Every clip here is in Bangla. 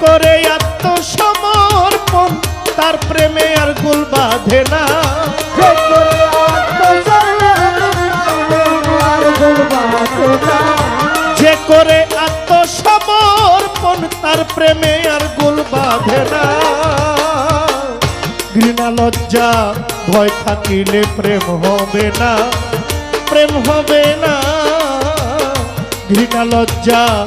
করে আত্মসমর্পণ, তার প্রেমে আর গুল বাঁধে না। যে করে আত্মসমর্পণ, তার প্রেমে আর গুল বাঁধে না। ঘৃণা, লজ্জা, ভয় থাকিলে প্রেম হবে না। প্রেম হবে না। ঘৃণা, লজ্জা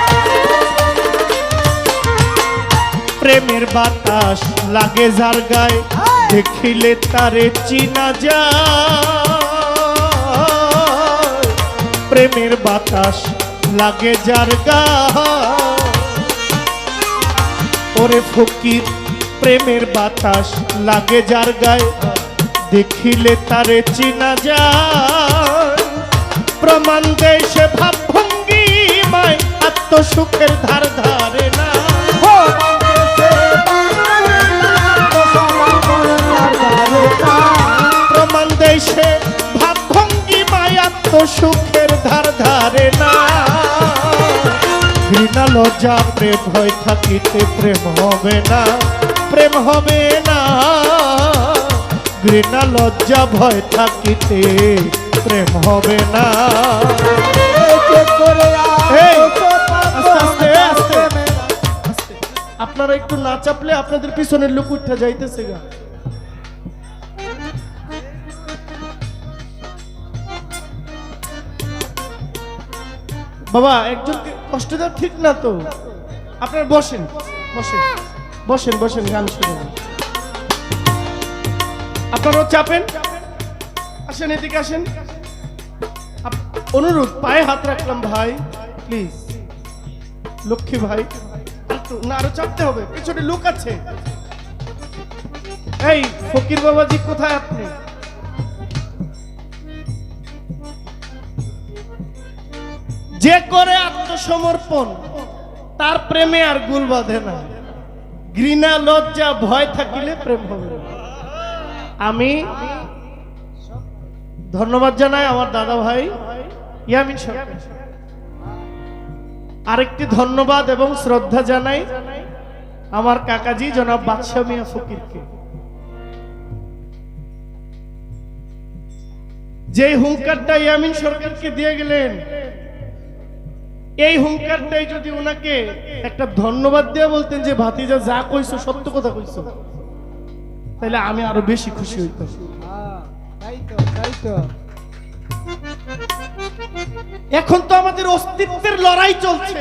প্রেমের বাতাস লাগে যার গায়ে। দেখিলে তারে চিনা যায়। প্রেমের বাতাস লাগে যার ওরে ফকির প্রেমের বাতাস লাগে যার গায়ে। দেখিলে তারে চিনা যায়। প্রমাণ দেয় সে ভাব ভঙ্গি মায়। আত্মসুখের ধার ধারে আত্মসুখের ধার ধারে না। ঘৃণা, লজ্জা, প্রেম ভয় থাকিতে প্রেম হবে না, প্রেম হবে না। ঘৃণা, লজ্জা ভয় থাকিতে প্রেম হবে না। আপনারা একটু না চাপলে আপনাদের পিছনের লোক উঠে যাইতেছে গা। বাবা একজনকে কষ্ট দেওয়া ঠিক না তো? আপনার বসেন বসেন বসেন বসেন, গান শুনুন। আপনারাও চাপেন। আসেন, এদিকে আসেন। অনুরোধ, পায়ে হাত রাখলাম ভাই প্লিজ লক্ষ্মী ভাই না, আরও চাপতে হবে, পিছনে লোক আছে। এই, ফকির বাবাজি, কোথায় আপনি? যে করে আত্মসমর্পণ, তার প্রেমে আর গুল বাঁধে না। ঘৃণা, লজ্জা, ভয় থাকিলে প্রেম হবে আমি ধন্যবাদ জানাই আমার দাদা ভাই, ইয়ামিন আরেকটি ধন্যবাদ এবং শ্রদ্ধা জানাই আমার কাকাজি জনাব বাদশাহ মিয়া ফকিরকে। যে হুঙ্কারটা ইয়ামিন সরকারকে দিয়ে গেলেন এই হুঙ্কারটাই যদি ওনাকে একটা ধন্যবাদ দিয়ে বলতেন যে, ভাতিজা, যা কইছো, সত্য কথা কইছো তাহলে আমি আরও বেশি খুশি হইতাম। এখন তো আমাদের অস্তিত্বের লড়াই চলছে।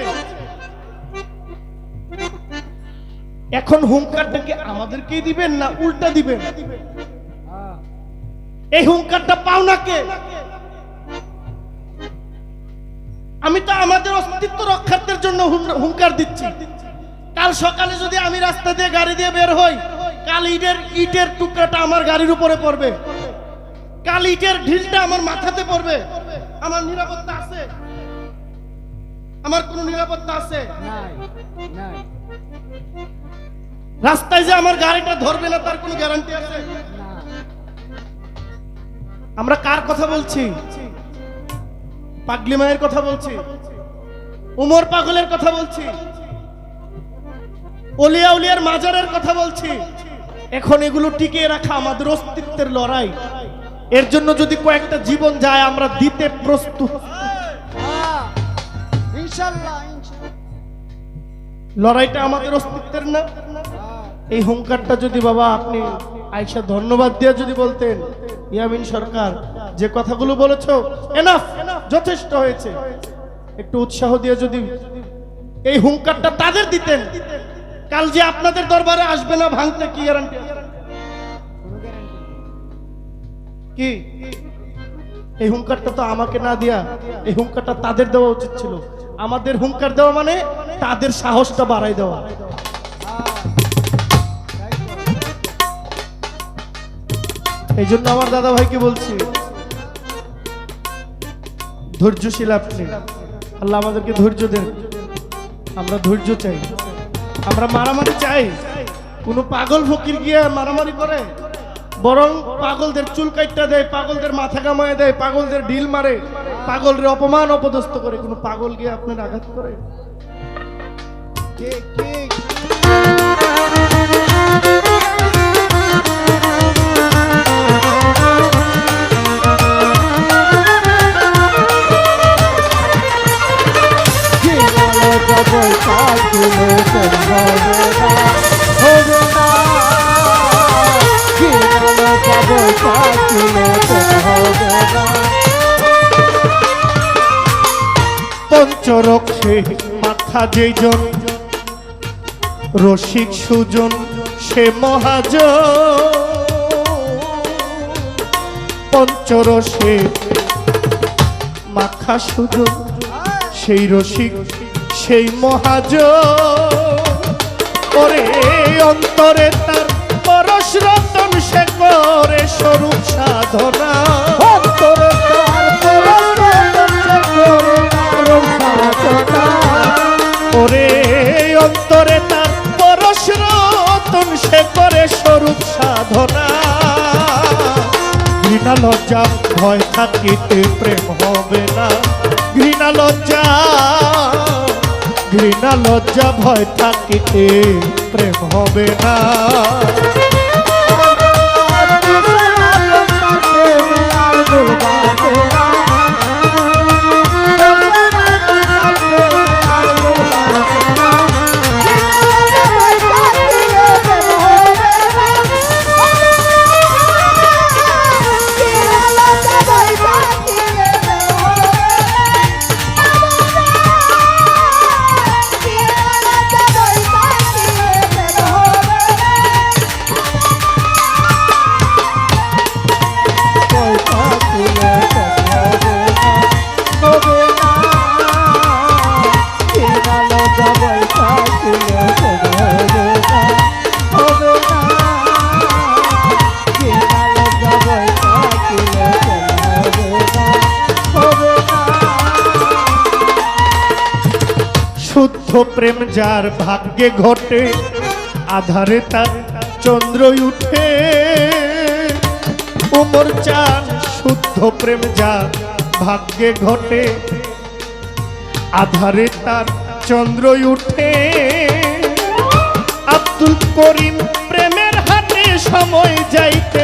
এখন হুঙ্কারটাকে আমাদেরকেই দিবেন না উল্টা দিবেন? এই হুঙ্কারটা পাও আমি তো আমাদের অস্তিত্ব রক্ষার্থের জন্য হুঙ্কার দিচ্ছি। কাল সকালে যদি আমি রাস্তা দিয়ে গাড়ি দিয়ে বের হই কাল ইটের ইটের টুকরাটা আমার গাড়ির উপরে পড়বে। কাল ইটের ঢিলটা আমার মাথাতে পড়বে। আমার নিরাপত্তা আছে? আমার কোনো নিরাপত্তা আছে? রাস্তায় যে আমার গাড়িটা ধরবে না তার কোনো গ্যারান্টি আছে? আমরা কার কথা বলছি? পাগলি মায়ের কথা বলছি। উমর পাগলের কথা বলছি। অলিয়া উলিয়ার মাজারের কথা বলছি। এখন এগুলো টিকিয়ে রাখা আমাদের অস্তিত্বের লড়াই। এর জন্য যদি কয়েকটা জীবন যায়, আমরা দিতে প্রস্তুত। লড়াইটা আমাদের অস্তিত্বের না? এই হুঙ্কারটা যদি বাবা আপনি আয়সা ধন্যবাদ দিয়ে যদি বলতেন, ইয়ামিন সরকার, যে কথাগুলো বলেছ এনাফ যথেষ্ট হয়েছে। একটু উৎসাহ দিয়ে যদি এই হুঙ্কারটা তাদের দিতেন, কাল যে আপনাদের দরবারে আসবে না ভাঙতে কি কি? এই হুঙ্কারটা তো আমাকে না দিয়া, এই হুঙ্কারটা তাদের দেওয়া উচিত ছিল। আমাদের হুঙ্কার দেওয়া মানে তাদের সাহসটা বাড়াই দেওয়া। এই জন্য আমার দাদা ভাইকে বলছি ধৈর্যশীল আপনি। আল্লাহ আমাদেরকে ধৈর্য দেন। আমরা ধৈর্য চাই। আমরা মারামারি চাই। কোনো পাগল ফকির গিয়ে মারামারি করে। বরং পাগলদের চুল কাইটটা দেয়, পাগলদের মাথা কামায় দেয়, পাগলদের ঢিল মারে, পাগলরে অপমান অপদস্থ করে। কোনো পাগল গিয়ে আপনার আঘাত করে। ঠিক ঠিক পঞ্চরক্ষে মাথা যেজন, রসিক সুজন সে মহাজ পঞ্চরসে মাখা সুজন, সেই রসিক, সেই মহাজ ওরে অন্তরে তার পরশ রতন সে করে স্বরূপ সাধনা। ঘৃণা লজ্জা, ভয় থাকিতে প্রেম হবে না। ঘৃণা লজ্জা ঘৃণা লজ্জা, ভয় থাকিতে প্রেম হবে না। শুদ্ধ প্রেম যার ভাগ্যে ঘটে, আধারে তার চন্দ্র উঠে। উমর চান শুদ্ধ প্রেম যার ভাগ্যে ঘটে, আধারে তার চন্দ্র উঠে। আব্দুল করিম প্রেমের হাতে সময় যাইতে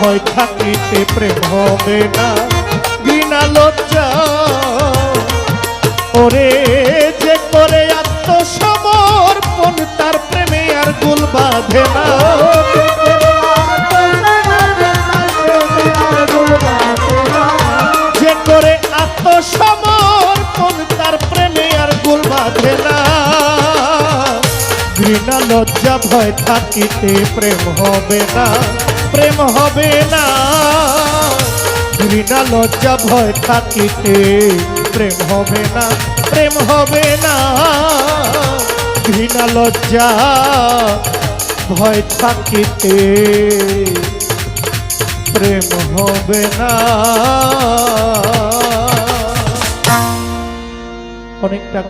ভয় থাকিতে প্রেম হবে না। বিনা লজ্জা। ওরে যে করে আত্মসমর্পণ, তার প্রেমে আর গুল বাঁধে না। যে করে আত্মসমর্পণ, তার প্রেমে আর গুল বাঁধে না। ঘৃণা লজ্জা, ভয় থাকিতে প্রেম হবে না। প্রেম হবে না। ঘৃণা লজ্জা, ভয় থাকিতে প্রেম হবে না, প্রেম হবে না। ঘৃণা লজ্জা, ভয় থাকিতে প্রেম হবে না। অনেকটা